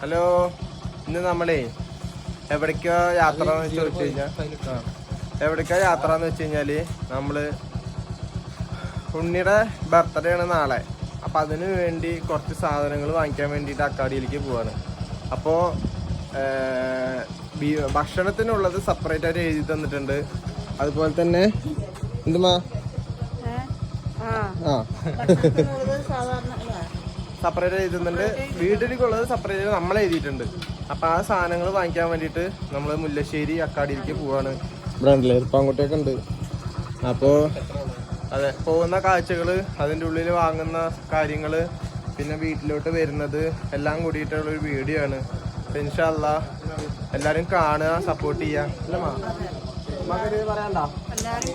Hello ഇന്ന് നമ്മളേ എവിടേക്കാ യാത്ര എന്ന് ചോദിച്ചു കഴിഞ്ഞാൽ എവിടേക്കാ യാത്ര എന്ന് വെച്ച് കഴിഞ്ഞാൽ നമ്മൾ ഉണ്ണിയുടെ ബർത്ത്ഡേ ആണ് നാളെ. അപ്പൊ അതിന് വേണ്ടി കുറച്ച് സാധനങ്ങൾ വാങ്ങിക്കാൻ വേണ്ടിയിട്ട് അക്കാടിയിലേക്ക് പോവാണ്. അപ്പോ ഭക്ഷണത്തിനുള്ളത് സെപ്പറേറ്റ് ആയിട്ട് എഴുതി തന്നിട്ടുണ്ട്. അതുപോലെ തന്നെ എന്തുമാ? ആ. സെപ്പറേറ്റ് എഴുതുന്നുണ്ട്. വീട്ടിലേക്കുള്ളത് സെപ്പറേറ്റ് നമ്മൾ എഴുതിയിട്ടുണ്ട്. അപ്പൊ ആ സാധനങ്ങൾ വാങ്ങിക്കാൻ വേണ്ടിയിട്ട് നമ്മൾ മുല്ലശ്ശേരി അക്കാടിയിലേക്ക് പോവാണ്. ഇവിടെ ഉണ്ടല്ലേ ഉണ്ട്. അപ്പോ അതെ പോകുന്ന കാഴ്ചകൾ അതിന്റെ ഉള്ളിൽ വാങ്ങുന്ന കാര്യങ്ങൾ പിന്നെ വീട്ടിലോട്ട് വരുന്നത് എല്ലാം കൂടിയിട്ടുള്ള ഒരു വീഡിയോ ആണ്. അപ്പൊ ഇൻഷാല്ല എല്ലാരും കാണുക സപ്പോർട്ട് ചെയ്യാം അല്ലേ മാ? പറയാനുണ്ടോ?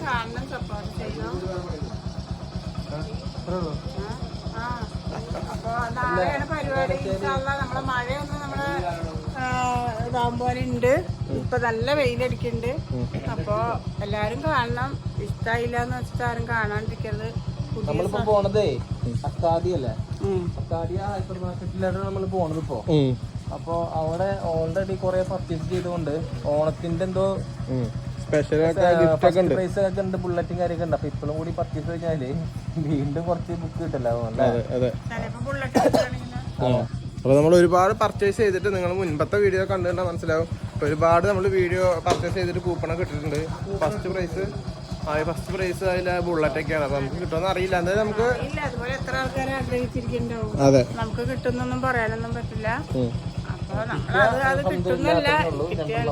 കാണണം സപ്പോർട്ട് ചെയ്യണം. ആ, അത്രേ അപ്പൊ നാളെയാണ് പരിപാടി. നമ്മളെ മഴയൊന്നും നമ്മളെ ഇതാകുമ്പോലെ ഉണ്ട് ഇപ്പൊ നല്ല വെയിലടിക്കുന്നുണ്ട് അപ്പൊ എല്ലാരും കാണണം. ഇഷ്ടായില്ല എന്ന് വെച്ചിട്ട് ആരും കാണാണ്ടിരിക്കരുത്. നമ്മളിപ്പോ പോണതേ അക്കാദി അല്ലേ ഉം. ഹൈപ്പർ മാർക്കറ്റിലാണ് നമ്മൾ പോണത് ഇപ്പോ. അപ്പൊ അവിടെ ഓൾറെഡി കുറെ പർച്ചേസ് ചെയ്തുകൊണ്ട് ഓണത്തിന്റെ എന്തോ പ്രൈസ് ഒക്കെ ഉണ്ട്. ബുള്ളറ്റും കാര്യമൊക്കെ ഉണ്ട് അപ്പൊ ഇപ്പോഴും കൂടി പർച്ചേസ് കഴിഞ്ഞാൽ വീണ്ടും കുറച്ച് ബുക്ക് കിട്ടല്ലോ അപ്പൊ നമ്മൾ ഒരുപാട് പർച്ചേസ് ചെയ്തിട്ട് നിങ്ങൾ മുൻപത്തെ വീഡിയോ കണ്ടുകണ്ടാൽ മനസ്സിലാവും. ഒരുപാട് നമ്മൾ വീഡിയോ പർച്ചേസ് ചെയ്തിട്ട് കൂപ്പണൊക്കെ കിട്ടിയിട്ടുണ്ട് ഫസ്റ്റ് പ്രൈസ് ആ ഫസ്റ്റ് പ്രൈസ് അതിലെ ബുള്ളറ്റ് ഒക്കെയാണ്. അപ്പൊ നമുക്ക് കിട്ടുമെന്ന് അറിയില്ല. എന്തായാലും നമുക്ക് ഇല്ല അതുപോലെ എത്ര ആൾക്കാരെ ആഗ്രഹിച്ചിരിക്കുന്നുണ്ടാവും. അതെ. നമുക്ക് കിട്ടുന്നൊന്നും പറയാനൊന്നും പറ്റില്ല. അപ്പൊ നമ്മളത് അത് കിട്ടുന്നില്ല. കിട്ടിയാൽ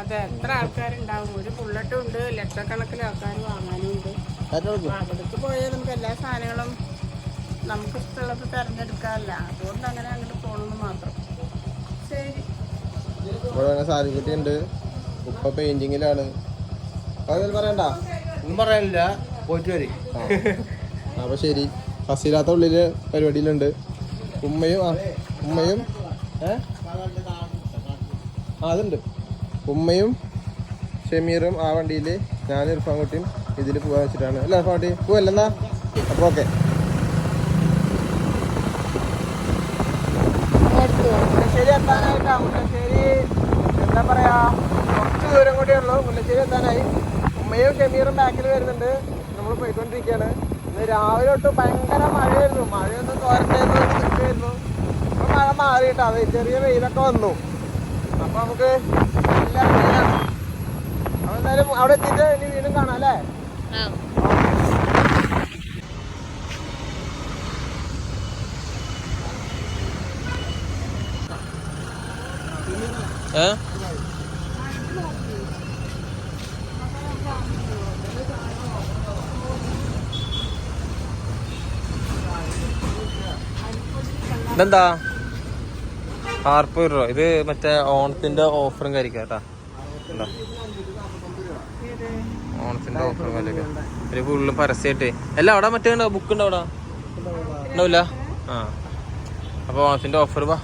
അതെ എത്ര ആൾക്കാരുണ്ടാവും? ഒരു ബുള്ളറ്റും ഉണ്ട് ലക്ഷക്കണക്കിന് ആൾക്കാർ വാങ്ങാനും ഉണ്ട്. അവിടേക്ക് പോയാൽ നമുക്ക് എല്ലാ സാധനങ്ങളും നമുക്ക് ഇഷ്ടമുള്ളത് തിരഞ്ഞെടുക്കാറില്ല അതുകൊണ്ട് അങ്ങനെ അങ്ങോട്ട് പോകണമെന്ന് മാത്രം. ശരി. ഇവിടെ സാരിക്കുട്ടി ഉണ്ട് ഉപ്പ പെയിന്റിങ്ങിലാണ് പറയണ്ട. ഒന്നും പറയാനില്ല. പോയിട്ട് വരി. ആ. അപ്പൊ ശരി. ഫസിലാത്ത ഉള്ളിൽ പരിപാടിയിലുണ്ട്. ഉമ്മയും ഉമ്മയും ആ അതുണ്ട്. ഉമ്മയും ഷമീറും ആ വണ്ടിയിൽ ഞാൻ ഇർഫാൻകുട്ടിയും ഇതിൽ പോകാൻ വെച്ചിട്ടാണ്. അല്ല ഇർഫാൻകുട്ടി പോവല്ലെന്നാ? അപ്പൊ ഓക്കെ. മുല്ലശ്ശേരി എത്താനായിട്ടാ മുല്ലശ്ശേരി എന്താ പറയാ കുറച്ച് ദൂരം കൂടിയേ ഉള്ളൂ. മുല്ലശ്ശേരി എത്താനായി. ഉമ്മയും ഷമീറും ബാക്കിൽ വരുന്നുണ്ട്. നമ്മൾ പോയിക്കൊണ്ടിരിക്കുകയാണ്. ഇന്ന് രാവിലെ തൊട്ട് ഭയങ്കര മഴയായിരുന്നു. മഴയൊന്നും മാറിയിട്ടാ അത് ചെറിയ വെയിലൊക്കെ വന്നു. അപ്പൊ നമുക്ക് അപ്പൊ എന്തായാലും അവിടെ എത്തിയിട്ട് ഇനി വീണ്ടും കാണാം അല്ലേ? ഏഹ് ഇതെന്താ? ആർപ്പൂർ രൂപ. ഇത് മറ്റേ ഓണത്തിന്റെ ഓഫറും കാര്യക്കാം കേട്ടാ എന്താ ഓണത്തിന്റെ ഓഫറും കാര്യം ഒരു ഫുള്ളും പരസ്യമായിട്ടേ അല്ല അവിടെ മറ്റേ ബുക്ക് ഉണ്ടോ അവിടെ? ഉണ്ടാവില്ല ആ. അപ്പൊ ഓണത്തിന്റെ ഓഫർ വാ.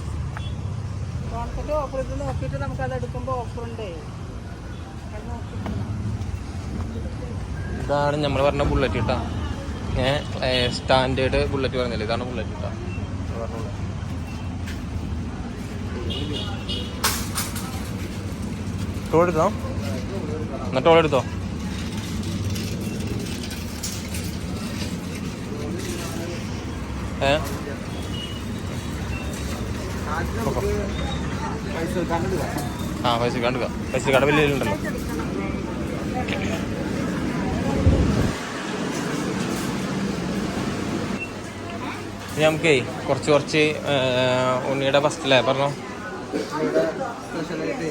ഓണത്തിന്റെ ഓഫർ ഇത് നോക്കിയിട്ട് നമുക്ക് അത് എടുക്കുമ്പോൾ ഓഫർ ഉണ്ട് ഇതാണ് നമ്മൾ പറഞ്ഞ ബുള്ളറ്റ് കേട്ടാ ഏഹ് സ്റ്റാൻഡേർഡ് ബുള്ളറ്റ് പറഞ്ഞില്ലേ? ഇതാണ് ബുള്ളറ്റ് കേട്ടാ ഇത് പറഞ്ഞോളൂ. ടോൾ എടുത്തോ? എന്നാ ടോൾ എടുത്തോ? ഏ? ആ പൈസ കണ്ടുക പൈസ കടവില്ലുണ്ടല്ലോ നമുക്കേ കുറച്ച് കുറച്ച് ഉണ്ണിയുടെ ഫസ്റ്റിലേ പറഞ്ഞോ. സ്പെഷ്യലായിട്ട്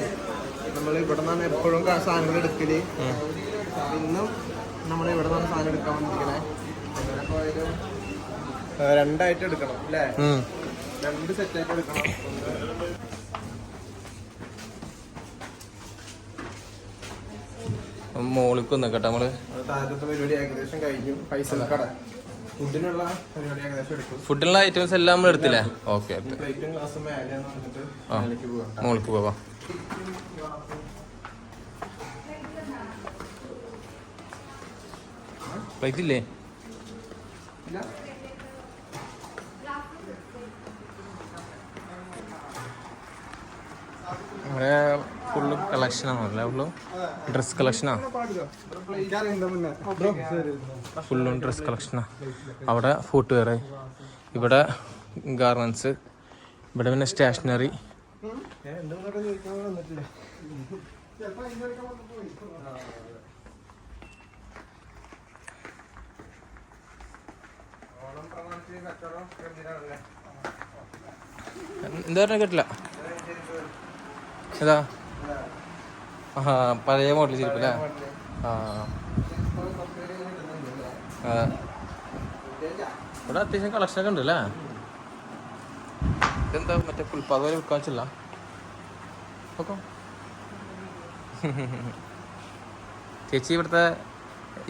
നമ്മൾ ഇവിടെ നിന്നാണ് എപ്പോഴും സാധനങ്ങൾ എടുക്കൽ. ഇന്നും നമ്മൾ ഇവിടെ നിന്നാണ് സാധനം എടുക്കാൻ വന്നിരിക്കണേ. രണ്ടായിട്ട് എടുക്കണം അല്ലേ. രണ്ട് സെറ്റായിട്ട് എടുക്കണം. മോളിക്ക് നിൽക്കട്ടെ നമ്മൾ. താഴത്തെ പരിപാടി ഏകദേശം കഴിഞ്ഞു. പൈസ കട ഫുഡിനുള്ള ഐറ്റംസ് എല്ലാം നമ്മൾ എടുത്തില്ലേ? ഓക്കെ മോൾക്ക് പോവാം. പ്ലേറ്റ് ഇല്ലേ. ഫുള്ള് കളക്ഷനാണോ അല്ലേ ഫുള്ളും ഡ്രസ് കളക്ഷനാ ഫുള്ളും ഡ്രസ് കളക്ഷനാ അവിടെ ഫുട്വെയർ ഇവിടെ ഗാർമെന്റ്സ് ഇവിടെ പിന്നെ സ്റ്റേഷനറി എന്താ പറഞ്ഞ കേട്ടില്ല? ഏതാ? പഴയ മോഡൽ ചെരുപ്പ് ഇവിടെ അത്യാവശ്യം കളക്ഷനൊക്കെ ഉണ്ട് അല്ലേ? ഇതെന്താ മറ്റേ പുൽപ്പാത പോലെ വിൽക്കാൻ വെച്ചില്ല? ചേച്ചി ഇവിടുത്തെ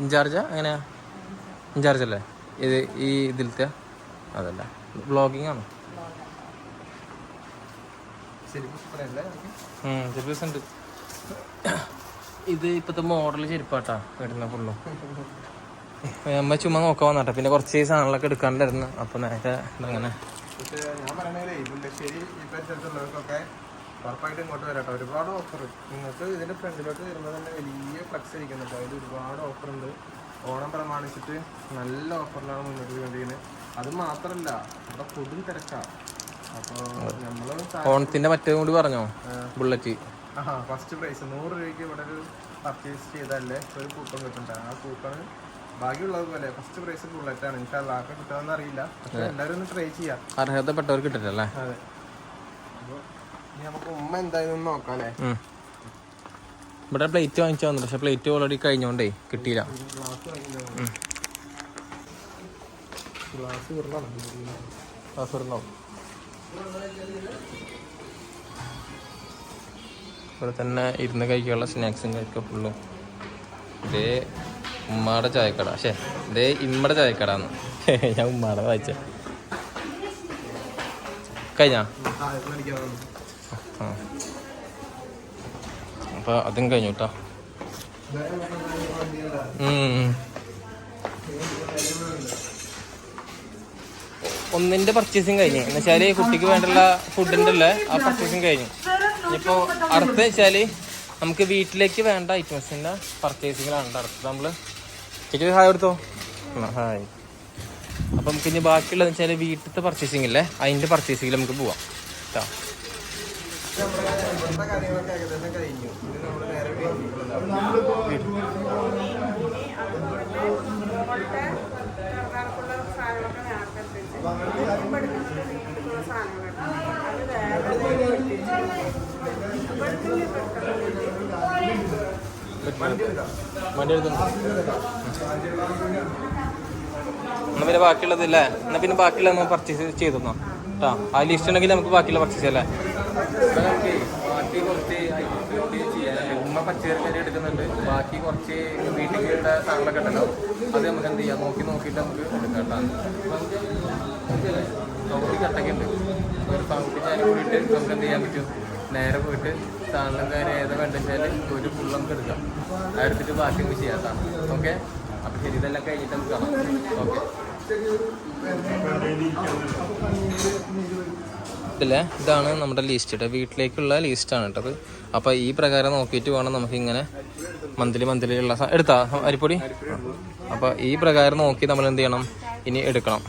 ഇൻചാർജാ? എങ്ങനെയാ? ഇൻചാർജ് അല്ലേ ഇത് ഈ ഇതിലത്തെ? അതല്ല. ബ്ലോഗിങ് ആണോ? ചെരുപ്പ് ഉണ്ട്. ഇത് ഇപ്പത്തെ മോഡൽ ചെരുപ്പാട്ടാ വരുന്ന ഫുള്ളും. അമ്മ ചുമ്മാ നോക്കാൻ വന്നാട്ടെ പിന്നെ കുറച്ച് സാധനങ്ങളൊക്കെ എടുക്കാണ്ടായിരുന്നു അപ്പൊ നേരെ അങ്ങനെ ഞാൻ പറയണേ മുല്ലശ്ശേരി ഈ പരിസരത്തുള്ളവർക്കൊക്കെ ഉറപ്പായിട്ട് ഇങ്ങോട്ട് വരാട്ടോ. ഒരുപാട് ഓഫർ നിങ്ങൾക്ക് ഇതിന്റെ ഫ്രണ്ടിലോട്ട് വരുമ്പോൾ തന്നെ വലിയ ഫ്ലക്സ് ഇരിക്കുന്നുണ്ട് അതിൽ ഒരുപാട് ഓഫർ ഉണ്ട്. ഓണം പ്രമാണിച്ചിട്ട് നല്ല ഓഫറിലാണ് മുന്നോട്ട് കൊണ്ടിരിക്കുന്നത് അത് മാത്രമല്ല ഇവിടെ പൊതു തിരക്കാ. അപ്പോൾ നമ്മൾ ഓണത്തിന്റെ മറ്റേ കൂടി പറഞ്ഞോ? ബുള്ളറ്റ്. ഫസ്റ്റ് പ്രൈസ് നൂറ് രൂപയ്ക്ക് ഇവിടെ ഒരു പർച്ചേസ് ചെയ്താലേ ഒരു കൂപ്പൺ കിട്ടുന്നുണ്ട്. ആ കൂപ്പൺ ബാക്കിയുള്ളത് പോലെ. ഫസ്റ്റ് പ്രൈസ് ബുള്ളറ്റ് ആണ്. എനിക്ക് ആർക്കും കിട്ടുമെന്ന് അറിയില്ല. പക്ഷെ എല്ലാവരും ഒന്ന് ട്രൈ ചെയ്യാം. അർഹതപ്പെട്ടവർ കിട്ടില്ലല്ലേ അതെ. ഇനി നമുക്ക് ഉമ്മ എന്തായാലും നോക്കാല്ലേ നോക്കാം അല്ലേ ഇവിടെ പ്ലേറ്റ് വാങ്ങിച്ചു വന്നു. പക്ഷെ പ്ലേറ്റ് ഓൾറെഡി കഴിഞ്ഞോണ്ടേ കിട്ടിയില്ല. ഗ്ലാസ് വാങ്ങിയില്ല ഗ്ലാസ് ഉണ്ടാവും ഇവിടെ തന്നെ ഇരുന്ന് കഴിക്കാനുള്ള സ്നാക്സും കഴിക്കുക ഫുള്ളും ഇതേ ഉമ്മാടെ ചായക്കട. പക്ഷേ ഇതേ ഇമ്മടെ ചായക്കട എന്ന് ഞാൻ ഉമ്മാടെ വായിച്ച. കഴിഞ്ഞാ? അപ്പോൾ അതും കഴിഞ്ഞു കേട്ടോ ഒന്നിന്റെ പർച്ചേസിങ് കഴിഞ്ഞു. എന്ന് വെച്ചാൽ കുട്ടിക്ക് വേണ്ടുള്ള ഫുഡിന്റെ ഉള്ള ആ പർച്ചേസിങ് കഴിഞ്ഞു. ഇനിയിപ്പോ അടുത്ത വെച്ചാൽ നമുക്ക് വീട്ടിലേക്ക് വേണ്ട ഐറ്റംസിന്റെ പർച്ചേസിങ്ങിലാണ് അടുത്തത് നമ്മൾ. ചേച്ചി ഹായ് എടുത്തോ ഹായ്. അപ്പൊ നമുക്ക് ഇനി ബാക്കിയുള്ളത് വെച്ചാൽ വീട്ടിലത്തെ പർച്ചേസിങ് ഇല്ലേ? അതിന്റെ പർച്ചേസിങ്ങിൽ നമുക്ക് പോവാം. കേട്ടോ ഇവിടുത്തെ എന്നാ പിന്നെ ബാക്കിയുള്ളത് ഇല്ലേ എന്നാ പിന്നെ ബാക്കിയുള്ളത് നമുക്ക് പർച്ചേസ് ചെയ്തു കേട്ടോ ആ ലിസ്റ്റ് ഉണ്ടെങ്കിൽ നമുക്ക് ബാക്കിയുള്ള പർച്ചേസ് അല്ലേ? ബാക്കി കുറച്ച് ഉമ്മ പച്ചക്കറി എടുക്കുന്നുണ്ട് ബാക്കി കുറച്ച് വീട്ടിൽ വേണ്ട സാധനങ്ങളൊക്കെ ഉണ്ടല്ലോ. അത് നമുക്ക് എന്ത് ചെയ്യാം? നോക്കി നോക്കിയിട്ട് നമുക്ക് എടുക്കാം കേട്ടോ സൗണ്ടി അട്ടക്കുണ്ട് ഒരു സൗണ്ടി ഞാൻ കൂടിയിട്ട് നമുക്ക് എന്ത് ചെയ്യാൻ പറ്റും? നേരെ പോയിട്ട് സാധനം കാര്യം ഏതാ വേണ്ട വെച്ചാൽ ഒരു ഫുൾ നമുക്ക് എടുക്കാം. അതെടുത്തിട്ട് ബാക്കി നമുക്ക് ചെയ്യാം കേട്ടോ ഓക്കെ അപ്പം ശരി ഇതെല്ലാം കഴിഞ്ഞിട്ട് നമുക്ക് കാണാം. ഓക്കെ ഇല്ലേ ഇതാണ് നമ്മുടെ ലിസ്റ്റ് കേട്ടോ വീട്ടിലേക്കുള്ള ലിസ്റ്റാണ് കേട്ടത്. അപ്പോൾ ഈ പ്രകാരം നോക്കിയിട്ട് വേണം നമുക്കിങ്ങനെ മന്ത്ലി മന്ത്ലി ഉള്ള എടുത്താ? അരിപ്പൊടി? അപ്പോൾ ഈ പ്രകാരം നോക്കി നമ്മൾ എന്ത് ചെയ്യണം? ഇനി എടുക്കണം.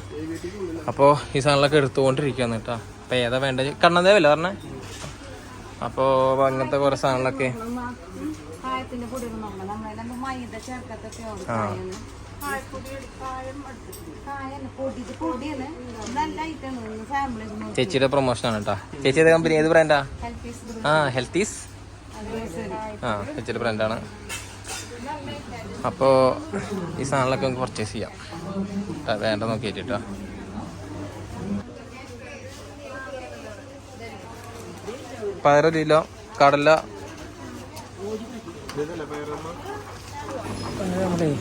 അപ്പോൾ ഈ സാധനങ്ങളൊക്കെ എടുത്തുകൊണ്ടിരിക്കുകയാണ് കേട്ടോ. അപ്പോൾ ഏതാ വേണ്ടത്? കണ്ണന്തേവല്ലേ പറഞ്ഞേ? അപ്പോൾ അങ്ങനത്തെ കുറേ സാധനങ്ങളൊക്കെ. ആ. ചേച്ചിയുടെ പൊടി ആണ്. കേട്ടോ ചേച്ചിയുടെ കമ്പനി ഏത് ബ്രാൻഡാ ആ? ഹെൽത്തീസ് ആ ചേച്ചിയുടെ ബ്രാൻഡാണ് അപ്പോൾ ഈ സാധനങ്ങളൊക്കെ നമുക്ക് പർച്ചേസ് ചെയ്യാം. വേണ്ട നോക്കി കേട്ടോ. പയറ് കിലോ കടല.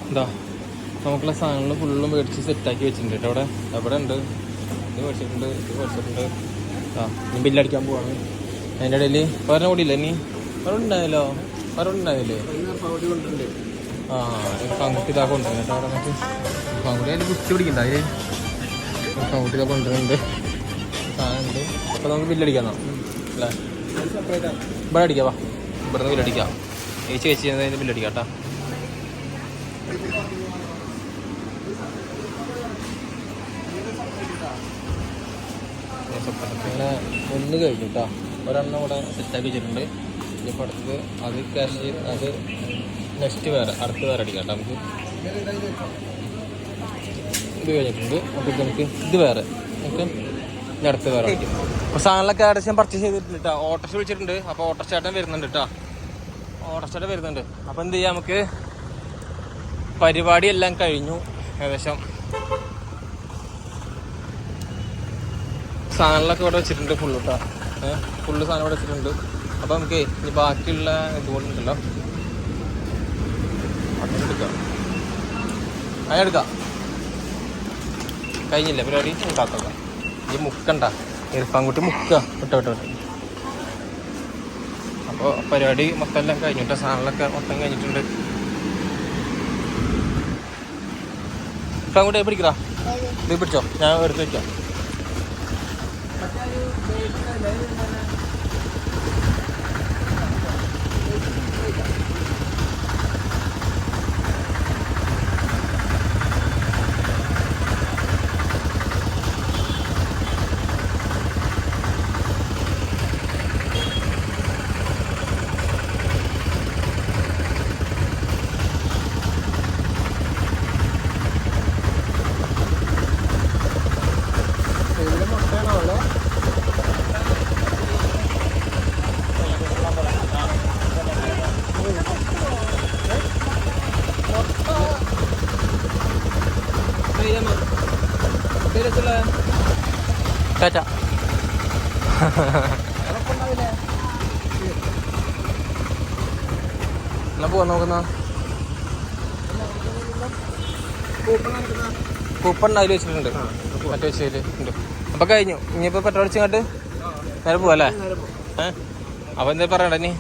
എന്താ നമുക്കുള്ള സാധനങ്ങൾ ഫുള്ളും മേടിച്ച് സെറ്റാക്കി വെച്ചിട്ടുണ്ട് കേട്ടോ അവിടെ. എവിടെ ഉണ്ട്? ഇത് മേടിച്ചിട്ടുണ്ട് ഇത് മേടിച്ചിട്ടുണ്ട്. ആ ഇനി ബില്ലടിക്കാൻ പോവാണ്. അതിന്റെ ഇടയിൽ പറഞ്ഞ കൂടിയില്ല ഇനി? പറഞ്ഞുണ്ടായല്ലോ പറഞ്ഞുണ്ടായില്ലേ ആ പങ്കുട്ടി ഇതാ കൊണ്ടുവരുന്നു അവിടെ നമുക്ക്. പങ്കുട്ടി അതിൽ കുത്തി പിടിക്കണ്ട അതിൽ ഇതാ കൊണ്ടുവരുന്നുണ്ട്. സാധനമുണ്ട് അപ്പോൾ നമുക്ക് ബില്ലടിക്കാം. അല്ലേ? ഇവിടെ അടിക്കാം വാ. ഇവിടെ നിന്ന് ബില്ലടിക്കാം ഏച്ചി ചേച്ചി ചെയ്യുന്നതിന് ബില്ലടിക്കാം കേട്ടോ അങ്ങനെ ഒന്ന് കഴിഞ്ഞു കേട്ടോ ഒരെണ്ണം കൂടെ സെറ്റാക്കി വെച്ചിട്ടുണ്ട്. ഇനിയിപ്പോൾ അടുത്തത് അത് ക്യാഷ് അത് നെക്സ്റ്റ് വേറെ അടുത്ത് വേറെ അടിക്കാം കേട്ടോ നമുക്ക്. ഇത് കഴിഞ്ഞിട്ടുണ്ട്. അപ്പോൾ നമുക്ക് ഇത് വേറെ. ഇനി അടുത്ത് വേറെ അപ്പോൾ സാധനങ്ങളൊക്കെ ഏകദേശം പർച്ചേസ് ചെയ്തിട്ടുണ്ട് കേട്ടോ ഓട്ടോസ് വിളിച്ചിട്ടുണ്ട്. അപ്പോൾ ഓട്ടോ ചേട്ടൻ വരുന്നുണ്ട് കേട്ടോ ഓട്ടോ ചേട്ടൻ വരുന്നുണ്ട്. അപ്പോൾ എന്ത് ചെയ്യാം നമുക്ക്? പരിപാടി എല്ലാം കഴിഞ്ഞു. ഏകദേശം സാധനങ്ങളൊക്കെ ഇവിടെ വെച്ചിട്ടുണ്ട് ഫുള്ള് കേട്ടോ ഫുള്ള് സാധനം ഇവിടെ വെച്ചിട്ടുണ്ട്. അപ്പോൾ നമുക്ക് ഇനി ബാക്കിയുള്ള ഇതുകൊണ്ടുണ്ടല്ലോ ഉണ്ടല്ലോ. അതിനെടുക്കാം അതിനെടുക്കാം കഴിഞ്ഞില്ല? പരിപാടി? ഉണ്ടാക്കാം ഈ മുക്കണ്ട. ഇരപ്പാൻകുട്ടി മുക്ക വിട്ട വിട്ട അപ്പോൾ പരിപാടി മൊത്തം എല്ലാം കഴിഞ്ഞിട്ട് സാധനങ്ങളൊക്കെ മൊത്തം കഴിഞ്ഞിട്ടുണ്ട്. അങ്ങോട്ട് പിടിക്കടാ. ഇത് പിടിച്ചോ? ഞാൻ എടുത്ത് വെക്കാം. ടാറ്റ. എന്നാ പോവാൻ നോക്കുന്ന? കൂപ്പൺ അതിൽ വെച്ചിട്ടുണ്ട്. മറ്റേ വെച്ചതിൽ ഉണ്ട്. അപ്പൊ കഴിഞ്ഞു. ഇനിയിപ്പോ പെട്രോൾ അടിച്ചങ്ങോട്ട് നേരെ പോവല്ലേ അപ്പൊ എന്താ പറയണ്ട നീ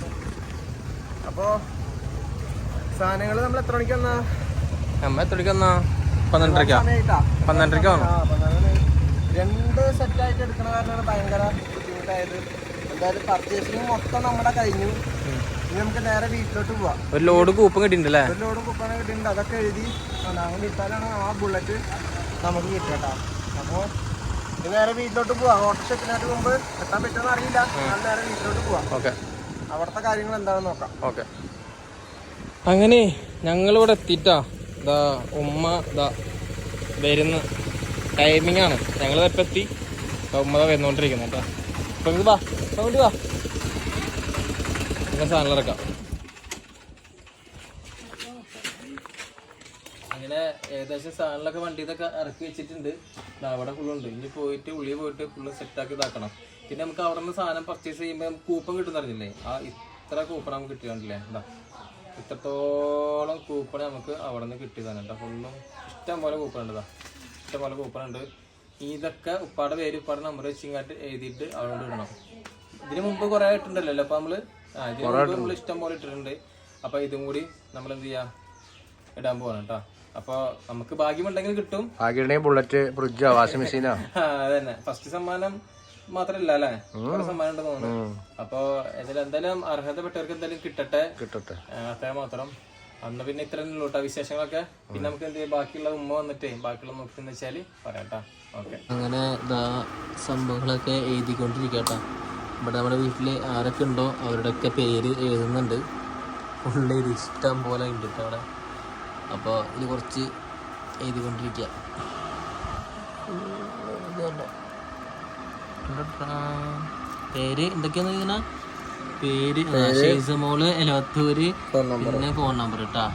അപ്പോൾ സാധനങ്ങൾ നമ്മൾ എത്ര മണിക്ക് വന്നാ? നമ്മ എത്ര മണിക്ക് വന്നാ? പന്ത്രണ്ടരക്കാ? പന്ത്രണ്ടരക്ക വന്നു? രണ്ട് സെറ്റായിട്ട് എടുക്കണ കാരണമാണ് ഭയങ്കര ബുദ്ധിമുട്ടായത്. എന്തായാലും പർച്ചേസിങ് മൊത്തം നമ്മുടെ കഴിഞ്ഞു. ഇനി നമുക്ക് നേരെ വീട്ടിലോട്ട് പോവാം. ഒരു ലോഡ് കൂപ്പൺ കിട്ടിയിട്ടുണ്ടല്ലേ ഒരു ലോഡ് കുപ്പണ കിട്ടിയിട്ടുണ്ട്. അതൊക്കെ എഴുതി അങ്ങനെ ഇട്ടാലാണ് ആ ബുള്ളറ്റ് നമുക്ക് കിട്ടട്ടാ അപ്പോൾ നേരെ വീട്ടിലോട്ട് പോവാം. ഓട്ടോഷെപ്പിനായിട്ട് മുമ്പ് എത്താൻ പറ്റുമെന്ന് അറിയില്ല. നേരെ വീട്ടിലോട്ട് പോവാം. ഓക്കെ. അവിടുത്തെ കാര്യങ്ങൾ എന്താണെന്ന് നോക്കാം. ഓക്കെ. അങ്ങനെ ഞങ്ങളിവിടെ എത്തിയിട്ടാ. ഇതാ ഉമ്മ ഇതാ വരുന്ന ടൈമിംഗ് ആണ്. ഞങ്ങൾ ഇപ്പം എത്തി. ഉമ്മ വന്നുകൊണ്ടിരിക്കുന്നു കേട്ടോ ഇപ്പം ഇത് വാ. അങ്ങോട്ട് വാ. നമുക്ക് സാധനം ഇറക്കാം അങ്ങനെ ഏകദേശം സാധനങ്ങളൊക്കെ വണ്ടിയിലൊക്കെ ഇറക്കി വെച്ചിട്ടുണ്ട്. അവിടെ ഫുള്ളുണ്ട് ഇനി പോയിട്ട് ഉള്ളിൽ പോയിട്ട് ഫുള്ള് സെറ്റാക്കി ഇതാക്കണം. പിന്നെ നമുക്ക് അവിടെ നിന്ന് സാധനം പർച്ചേസ് ചെയ്യുമ്പോൾ നമുക്ക് കൂപ്പൺ കിട്ടുന്നറിഞ്ഞില്ലേ ആ ഇത്ര കൂപ്പൺ നമുക്ക് കിട്ടിയാണ്ടില്ലേ എന്താ ഇത്രത്തോളം കൂപ്പൺ നമുക്ക് അവിടെ നിന്ന് കിട്ടിയതാണ് കേട്ടോ ഫുള്ളും ഇഷ്ടം പോലെ കൂപ്പൺ ഉണ്ട് ഇഷ്ടംപോലെ ഇഷ്ടം പോലെ കൂപ്പൺ ഉണ്ട്. ഇതൊക്കെ ഉപ്പാടെ പേര് ഉപ്പാടെ നമ്പർ വെച്ചിങ്ങാട്ട് എഴുതിയിട്ട് അവിടെ ഇടണം. ഇതിന് മുമ്പ് കുറെ ഇട്ടിട്ടുണ്ടല്ലോ. അപ്പൊ നമ്മൾ ആ ഇതിന് മുമ്പ് നമ്മൾ ഇഷ്ടം പോലെ ഇട്ടിട്ടുണ്ട്. അപ്പൊ ഇതും കൂടി നമ്മൾ എന്ത് ചെയ്യാ? ഇടാൻ പോകണം കേട്ടോ. അപ്പൊ നമുക്ക് ഭാഗ്യമുണ്ടെങ്കിൽ കിട്ടും. ആകെയുണ്ടെങ്കിൽ ബുള്ളറ്റ് ഫ്രിഡ്ജോ വാഷിംഗ് മെഷീനാ അതന്നെ. ഫസ്റ്റ് സമ്മാനം മാത്രല്ല അല്ലേ? സമ്മാനം ഉണ്ടെന്ന് തോന്നുന്നു. അപ്പൊ ഇതിൽ എന്തായാലും അർഹതപ്പെട്ടവർക്ക് എന്തായാലും കിട്ടട്ടെ. കിട്ടട്ടെ. ആ, അത്ര മാത്രം. അന്ന് പിന്നെ ഇത്ര ഉള്ളൂട്ടാ വിശേഷങ്ങളൊക്കെ. പിന്നെ നമുക്ക് എന്ത് ബാക്കിയുള്ള ഉമ്മ വന്നിട്ടേ ബാക്കിയുള്ള നോക്കിന്ന് വെച്ചാൽ പറയാട്ടാ ഓക്കെ. അങ്ങനെ ഇതാ സംഭവങ്ങളൊക്കെ എഴുതിക്കൊണ്ടിരിക്കട്ടാ. ഇവിടെ നമ്മുടെ വീട്ടിൽ ആരൊക്കെ ഉണ്ടോ അവരുടെയൊക്കെ പേര് എഴുതുന്നുണ്ട്. ഫുള്ള് ഇഷ്ടം പോലെ ഉണ്ട് അവിടെ. അപ്പോൾ ഇത് കുറച്ച് എഴുതിക്കൊണ്ടിരിക്കുക പേര് എന്തൊക്കെയാണെന്ന് ഇങ്ങനെ പേര് ഷെയ്സമോൾ എലവത്തൂര് പിന്നെ ഫോൺ നമ്പർ കേട്ടാ